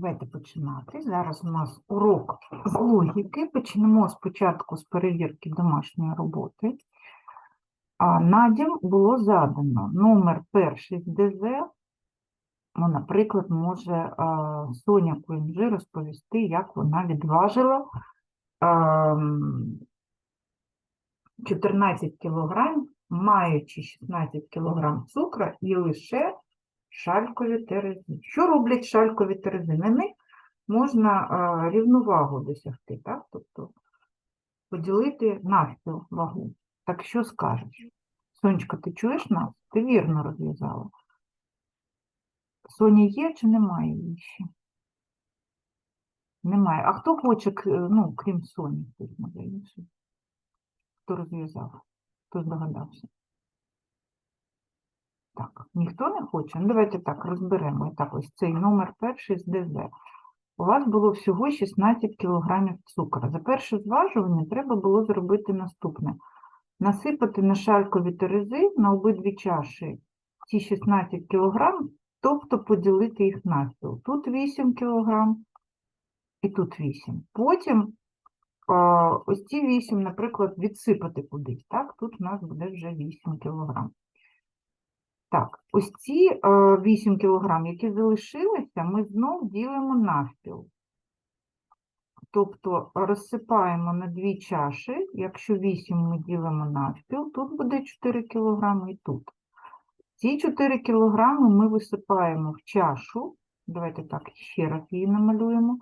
Давайте починати. Зараз у нас урок з логіки. Почнемо спочатку з перевірки домашньої роботи. А Надім було задано номер перший з ДЗ. Ну, наприклад, може Соня Куінджи розповісти, як вона відважила а, 14 кілограм, маючи 16 кілограм цукру і лише шалькові терези. Що роблять шалькові терези? На них можна рівновагу досягти, так? Тобто поділити навпіл вагу. Так що скажеш? Сонечка, ти чуєш нас? Ти вірно розв'язала. Соня є чи немає її ще? Немає. А хто хоче, ну, крім Соні, хтось може інший? Хто розв'язав? Хто здогадався? Так, ніхто не хоче? Ну, давайте так, розберемо. Так, ось цей номер перший з ДЗ. У вас було всього 16 кілограмів цукру. За перше зважування треба було зробити наступне. Насипати на шалькові терези на обидві чаші ці 16 кілограм, тобто поділити їх навпіл. Тут 8 кілограм і тут 8. Потім ось ці 8, наприклад, відсипати кудись. Так, тут у нас буде вже 8 кілограм. Так, ось ці е, 8 кілограм, які залишилися, ми знов ділимо навпіл. Тобто розсипаємо на дві чаші, якщо 8 ми ділимо навпіл, тут буде 4 кілограми і тут. Ці 4 кілограми ми висипаємо в чашу, давайте так, ще раз її намалюємо,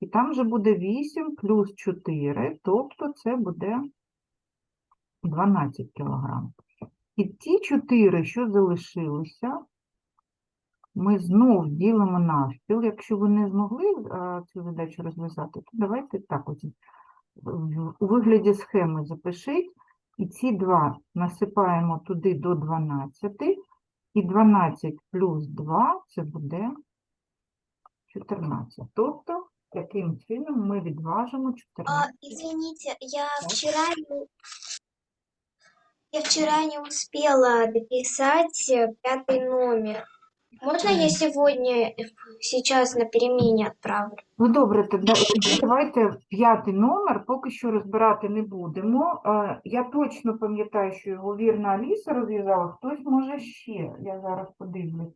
і там вже буде 8 плюс 4, тобто це буде 12 кілограм. І ті 4, що залишилися, ми знов ділимо навпіл. Якщо ви не змогли цю задачу розв'язати, то давайте так ось у вигляді схеми запишіть. І ці два насипаємо туди до 12, і 12 плюс 2 це буде 14. Тобто, таким чином ми відважимо 14. А, извините, я вчера не... Я вчера не успела дописать э, пятый номер. Можно я сегодня, э, сейчас на перемене отправлю? Ну, добре, тоді тоді давайте п'ятий номер, поки що розбирати не будемо. Е, Я точно пам'ятаю, що його вірна Аліса розв'язала, хтось може ще, я зараз подивлюсь.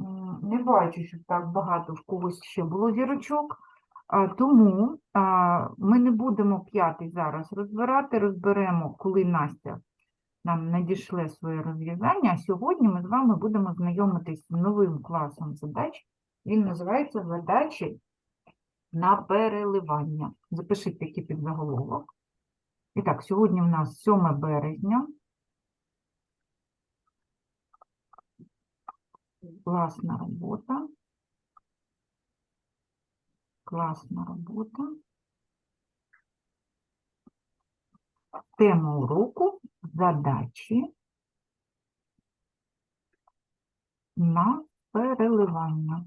М, Не бачу, що так багато в когось ще було зірочок. Тому ми не будемо п'ятий зараз розбирати, розберемо, коли Настя нам надішле своє розв'язання. Сьогодні ми з вами будемо знайомитись з новим класом задач. Він називається задачі на переливання. Запишіть такий підзаголовок. І так, сьогодні в нас 7 березня. Класна робота. Класна робота. Тема уроку задачі на переливання.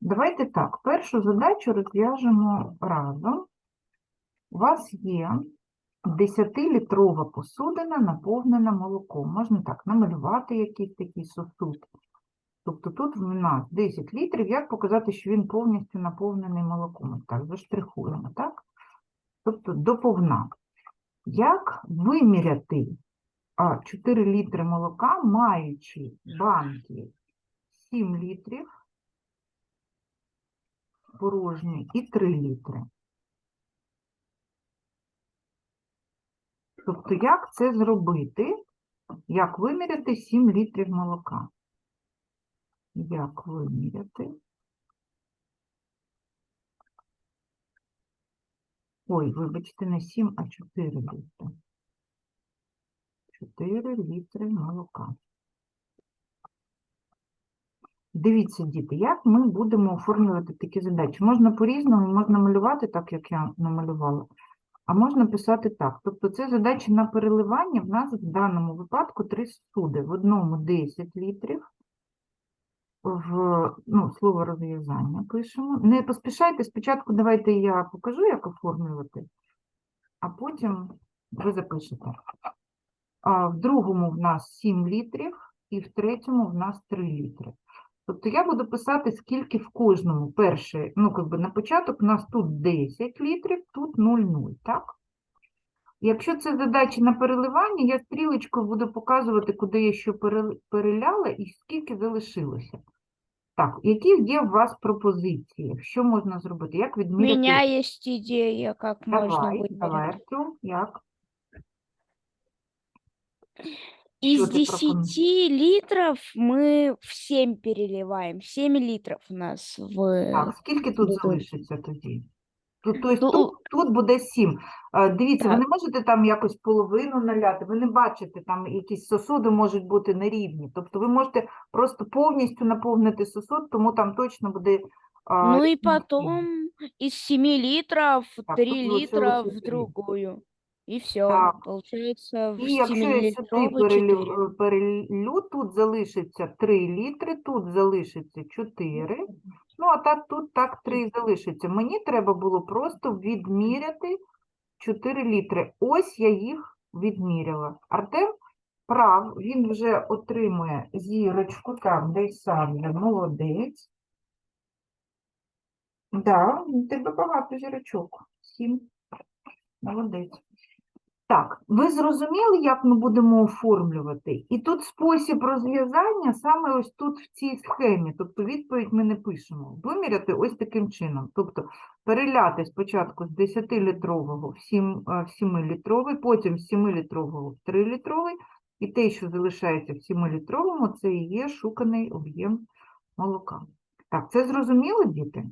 Давайте так, першу задачу розв'яжемо разом. У вас є 10-літрова посудина, наповнена молоком. Можна так намалювати якийсь такий сосуд. Тобто тут в нас 10 літрів, як показати, що він повністю наповнений молоком? Ось Так, заштрихуємо, так? Тобто доповна. Як виміряти 4 літри молока, маючи банки 7 літрів порожні і 3 літри? Тобто, як це зробити? Як виміряти 7 літрів молока? Як виміряти? Ой, вибачте, не 7, а 4 літри. 4 літри молока. Дивіться, діти, як ми будемо оформлювати такі задачі. Можна по-різному, можна малювати так, як я намалювала, а можна писати так. Тобто це задача на переливання. В нас в даному випадку три сосуди. В одному 10 літрів, в ну, слово розв'язання пишемо. Не поспішайте, спочатку давайте я покажу, як оформлювати, а потім ви запишете. А в другому в нас 7 літрів, і в третьому в нас 3 літри. Тобто я буду писати, скільки в кожному. Перше, ну, как би на початок у нас тут 10 літрів, тут 0,0, так? Якщо це задача на переливання, я стрілочкою буду показувати, куди я що переляла і скільки залишилося. Так, які є у вас пропозиції? Що можна зробити? Як У відміряти? меня есть идея, как можно Давай, давай, вымерить. Артем, як? Из Что ты пропонуешь? 10 литров мы в 7 переливаем. 7 литров у нас в... Так, скільки тут Буду. залишиться тоді? Тут, тобто, Ну, тут, тут буде 7. Дивіться, ви не можете там якось половину наляти, ви не бачите, там якісь сосуди можуть бути нерівні. Тобто ви можете просто повністю наповнити сосуд, тому там точно буде. а, Ну и потом из 7 литров Так, 3 тут литра в другую. И все. Так. Получается в І якщо я сюди перелю, 4. е, перелю, тут залишиться 3 літри, тут залишиться 4. Ну, а так тут так 3 залишиться. Мені треба було просто відміряти 4 літри. Ось я їх відміряла. Артем прав, він вже отримує зірочку, так, десь сам я молодець. Да, тебе багато зірочок. Сім. Молодець. Так, ви зрозуміли, як ми будемо оформлювати? І тут спосіб розв'язання саме ось тут в цій схемі. Тобто відповідь ми не пишемо. Виміряти ось таким чином. Тобто переляти спочатку з 10-літрового в 7, е, 7-літровий, потім з 7-літрового в 3-літровий. І те, що залишається в 7-літровому, це і є шуканий об'єм молока. Так, це зрозуміло, діти?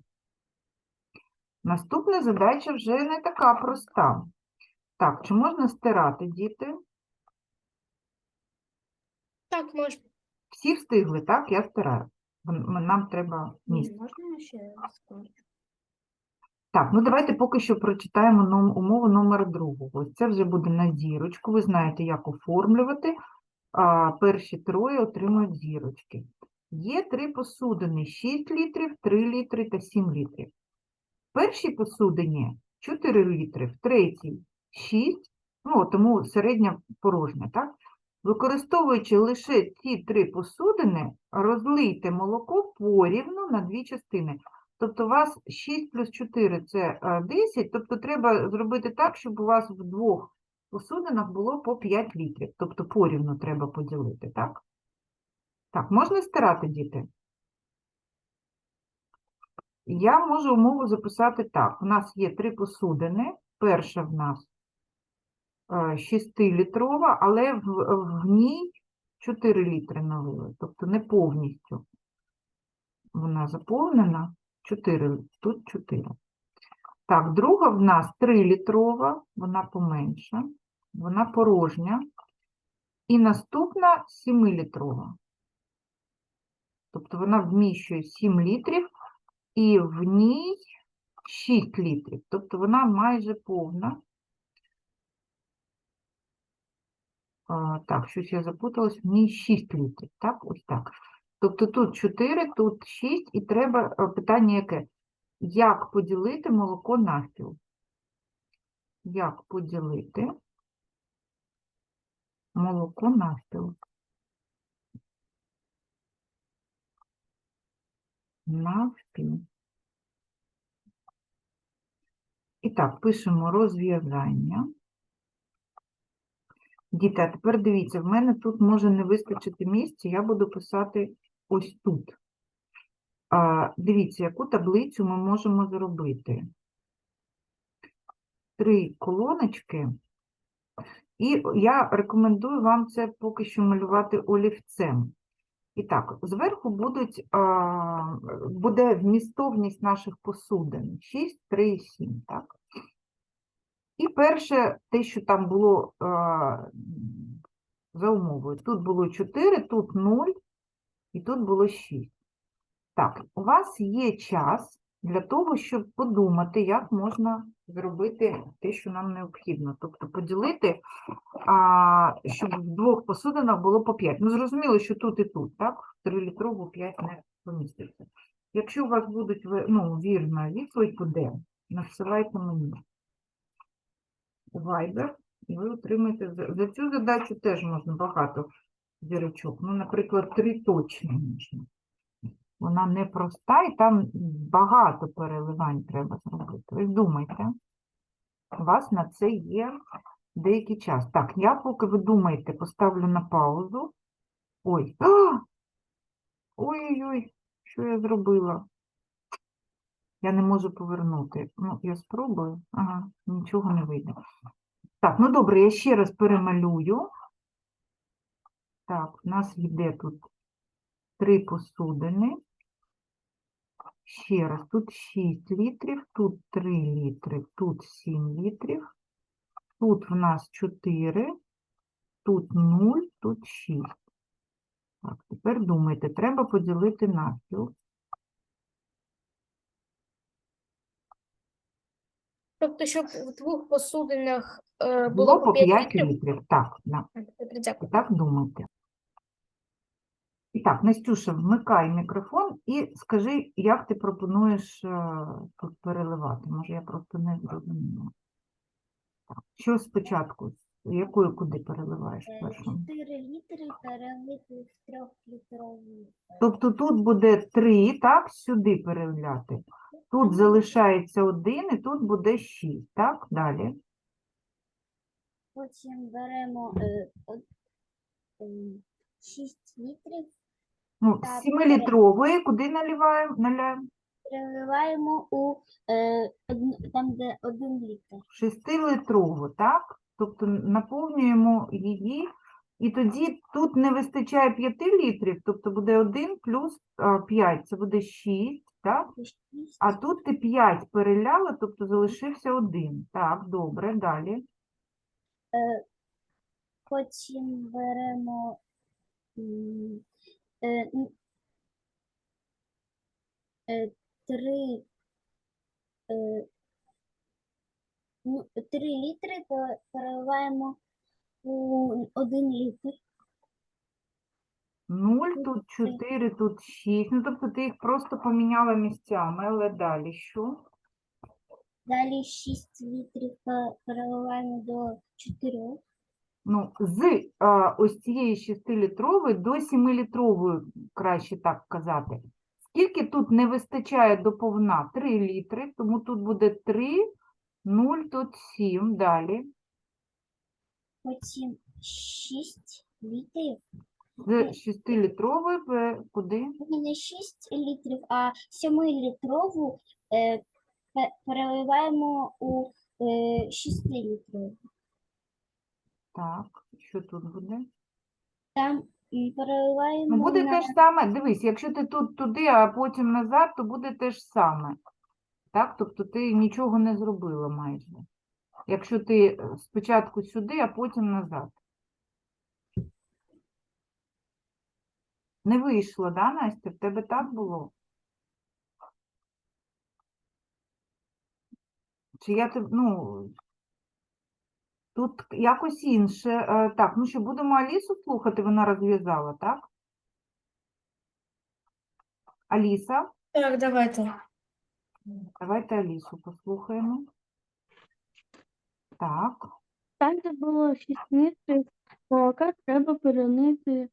Наступна задача вже не така проста. Так, чи можна стирати, діти? Так, можно. Всі встигли, так? Я стираю. Нам треба місце. Можно еще раз? Так, ну давайте поки що прочитаємо ном- умову номер другого. Ось це вже буде на зірочку. Ви знаєте, як оформлювати. А, перші троє отримують зірочки. Є три посудини: 6 літрів, 3 літри та 7 літрів. В першій посудині 4 літри, в третій 6, ну, тому середня порожня, так? Використовуючи лише ці три посудини, розлийте молоко порівну на дві частини. Тобто у вас 6 плюс 4 – це е, 10, тобто треба зробити так, щоб у вас в двох посудинах було по 5 літрів. Тобто порівну треба поділити, так? Так, можна стирати, діти? Я можу умову записати так. У нас є три посудини. Перша в нас 6-літрова, але в, в ній 4 літри налили, тобто не повністю. Вона заповнена 4, тут 4. Так, друга в нас 3-літрова, вона поменша, вона порожня. І наступна 7-літрова. Тобто вона вміщує 7 літрів, і в ній 6 літрів. Тобто вона майже повна. А, так, щось я запуталась, ній 6 літрів, так, ось так. Тобто тут 4, тут 6, і треба е, питання яке? Як поділити молоко навпіл? Як поділити молоко навпіл? Навпіл. І так, пишемо розв'язання. Діти, а тепер дивіться, в мене тут може не вистачити місця, я буду писати ось тут. А, дивіться, яку таблицю ми можемо зробити. Три колоночки. І я рекомендую вам це поки що малювати олівцем. І так, зверху будуть, а, буде вмістовність наших посудин 6, 3 і 7, так? І перше, те, що там було а, за умовою. Тут було 4, тут 0 і тут було 6. Так, у вас є час для того, щоб подумати, як можна зробити те, що нам необхідно. Тобто поділити, а, щоб в двох посудинах було по 5. Ну, зрозуміло, що тут і тут, так? В 3-літрову 5 не поміститься. Якщо у вас будуть ну, вірна відповідь буде, надсилайте мені. Viber, і ви отримаєте за, цю задачу теж можна багато зірочок. Ну, наприклад, три точно можна. Вона непроста і там багато переливань треба зробити. Ви думайте, у вас на це є деякий час. Так, я поки ви думаєте, поставлю на паузу. Ой. Ой-ой-ой, що я зробила? Я не можу повернути. Ну, я спробую. Ага, нічого не вийде. Так, ну добре, я ще раз перемалюю. Так, у нас йде тут три посудини. Ще раз, тут 6 літрів, тут 3 літри, тут 7 літрів, тут в нас 4, тут 0, тут 6. Так, тепер думайте, треба поділити навпіл. Тобто, щоб в двох посудинах е, Було було по 5 літрів? літрів. Так, да. Дякую. Так думайте. І так, Настюша, вмикай мікрофон і скажи, як ти пропонуєш е, тут переливати. Може, я просто не зрозуміла. Так, що спочатку? Якою куди переливаєш першому? 4 літри перелити в 3-літрову. Тобто тут буде 3, так, сюди переливати. Тут залишається 1 і тут буде 6, так? Далі. Потім беремо 6 літрів, Ну, Так, 7-літрової куди наливаємо? наляємо? переливаємо у е, там, де 1 літр. 6-литрову, так? Тобто наповнюємо її, і тоді тут не вистачає 5 літрів, тобто буде 1 плюс 5, це буде 6, так? А тут ти 5 переляла, тобто залишився 1. Так, добре, далі. Потім беремо е, е, три, е, ну, три літри пе- переливаємо у один літр. 0, тут 4, тут 6. Ну, тобто ти їх просто поміняла місцями, але далі що? Далі 6 літрів пе- переливаємо до 4. Ну, з а, ось цієї 6-літрової до 7-літрової, краще так казати. Скільки тут не вистачає до повна? 3 літри, тому тут буде 3, 0, тут 7. Далі. Потім 6 літрів. З 6-літрової куди? Не 6 літрів, а 7-літрову е, переливаємо у е, 6 літрів. Так, що тут буде? Там переливаємо Ну, буде на те ж саме. Дивись, якщо ти тут туди, а потім назад, то буде те ж саме. Так? Тобто ти нічого не зробила майже. Якщо ти е, спочатку сюди, а потім назад. Не вийшло, да, Настя? В тебе так було? Чи я тебе, ну, тут якось інше. Е, Так, ну що, будемо Алісу слухати, вона розв'язала, так? Аліса, Так, давайте. давайте Алісу послухаємо. Так, Там, де було 6 літрів молока, треба перелити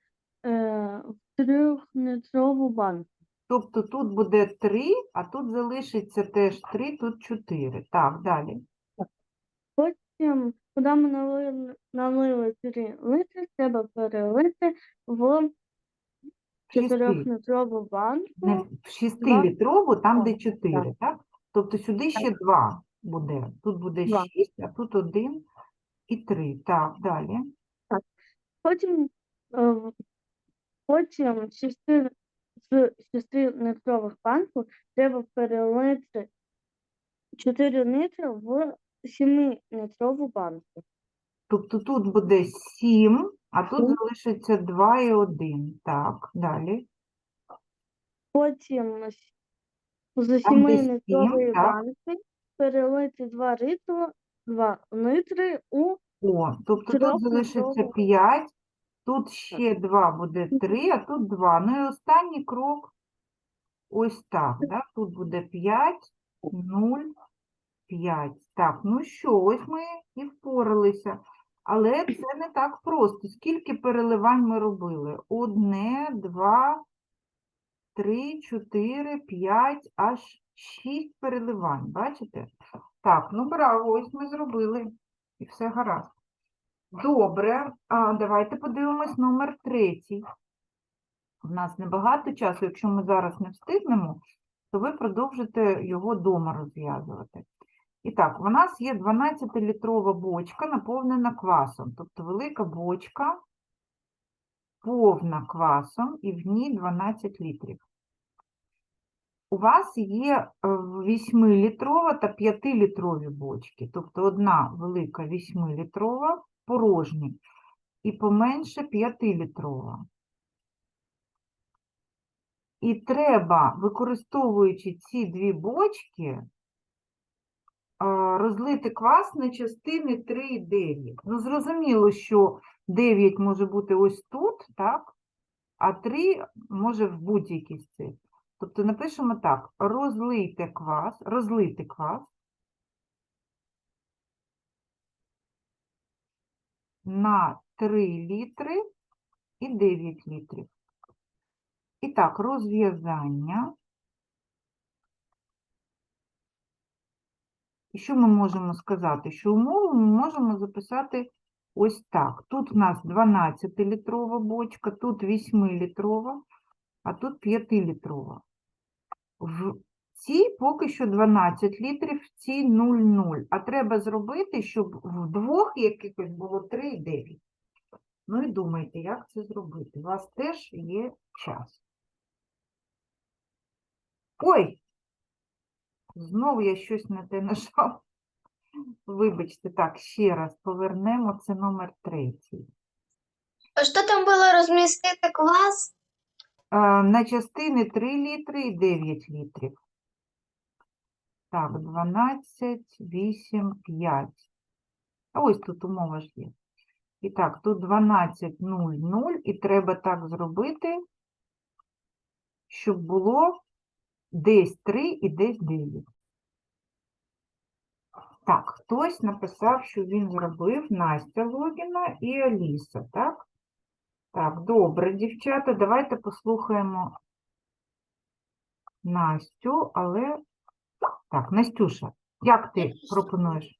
е, в трьохлітрову банку. тобто тут буде 3, а тут залишиться теж 3, тут 4. Так, далі. Потім, куди ми налили, налили 3 літри, треба перелити в Шести. банку. Не в 6-літрову, там, де 4, так? Тобто сюди ще 2 буде. Тут буде Два. 6, а тут 1 і 3. Так, далі. Потім, потім шести, з 6-літрових банку треба перелити 4 літри в 7-літрову банку. Тобто тут буде 7, а тут залишиться 2 і 1. Так, далі. Потім з- з де 7-літрової так. банки перелити 2 літри, 2 літри у О, тобто тут залишиться. 5, тут ще 2 буде 3, а тут 2. Ну і останній крок ось так, да? Тут буде 5, 0, 5. Так, ну що, ось ми і впоралися. Але це не так просто. Скільки переливань ми робили? Одне, два, 3, 4, 5, аж 6 переливань. Бачите? Так, ну браво, ось ми зробили. І все гаразд. Добре, а давайте подивимось номер третій. У нас небагато часу, якщо ми зараз не встигнемо, то ви продовжите його дома розв'язувати. І так, у нас є 12-літрова бочка, наповнена квасом, тобто велика бочка, повна квасом, і в ній 12 літрів. У вас є 8-літрова та 5-літрові бочки, тобто одна велика 8-літрова, порожні, і поменше 5-літрова. І треба, використовуючи ці дві бочки, розлити квас на частини 3 і 9. Ну, зрозуміло, що 9 може бути ось тут, так? А 3 може в будь-якій з. Тобто напишемо так: розлийте квас, розлити квас на 3 літри і 9 літрів. І так, розв'язання. І що ми можемо сказати? Що умову ми можемо записати ось так. Тут у нас 12-літрова бочка, тут 8-літрова, а тут 5-літрова. В цій поки що 12 літрів, в цій 0,0. А треба зробити, щоб в двох якихось було 3 і 9. Ну і думайте, як це зробити. У вас теж є час. Ой! Знову я щось не те нажав. Вибачте, так, ще раз повернемо. Це номер третій. А Що там було розмістити квас? А, на частини 3 літри і 9 літрів. Так, 12, 8, 5. А ось тут умова ж є. І так, тут 12, 0, 0, і треба так зробити, щоб було десь 3 і десь 9. Так, хтось написав, що він зробив Настя Логіна і Аліса, так? Так, добре, дівчата, давайте послухаємо Настю, але. Так, Настюша, як ти пропонуєш?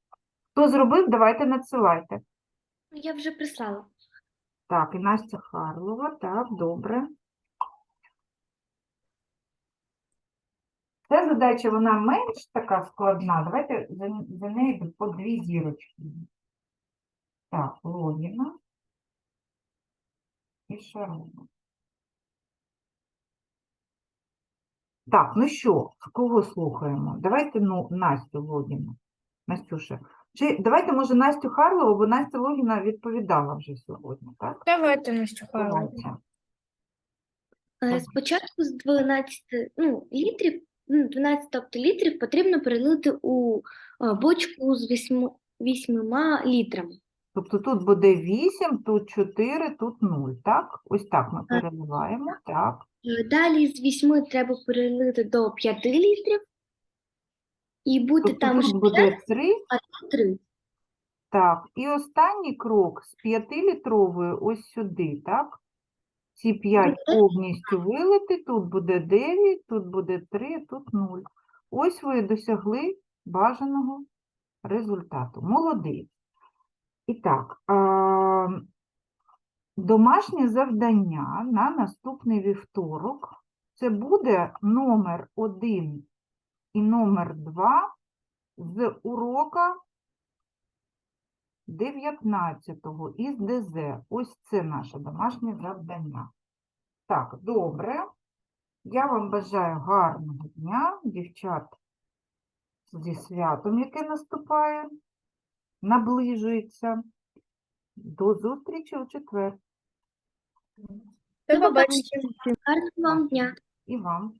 Хто зробив, давайте надсилайте. Я вже прислала. Так, і Настя Харлова, так, добре. Ця задача, вона менш така складна. Давайте за, за нею по дві зірочки. Так, Логіна і Шарова. Так, ну що, кого слухаємо? Давайте ну, Настю Логіну. Настюша. Чи давайте, може, Настю Харлову, бо Настя Логіна відповідала вже сьогодні, так? Давайте Настю Харлову. Давайте. Е, Спочатку з 12 ну, літрів, ну, 12 тобто літрів потрібно перелити у е, бочку з 8, 8 літрами. Тобто тут буде 8, тут 4, тут 0, так? Ось так ми переливаємо, так. Далі з 8 треба перелити до 5 літрів. І буде Тобто там тут буде 3, 3. так. І останній крок з 5-літрової ось сюди, так? Ці 5 повністю вилити, тут буде 9, тут буде 3, тут 0. Ось ви досягли бажаного результату. Молодець. І так, домашнє завдання на наступний вівторок це буде номер 1 і номер 2 з урока 19-го із ДЗ. Ось це наше домашнє завдання. Так, добре. Я вам бажаю гарного дня, дівчат, зі святом, яке наступає, наближується. До зустрічі у четвер. До побачення. Гарного вам дня! І вам.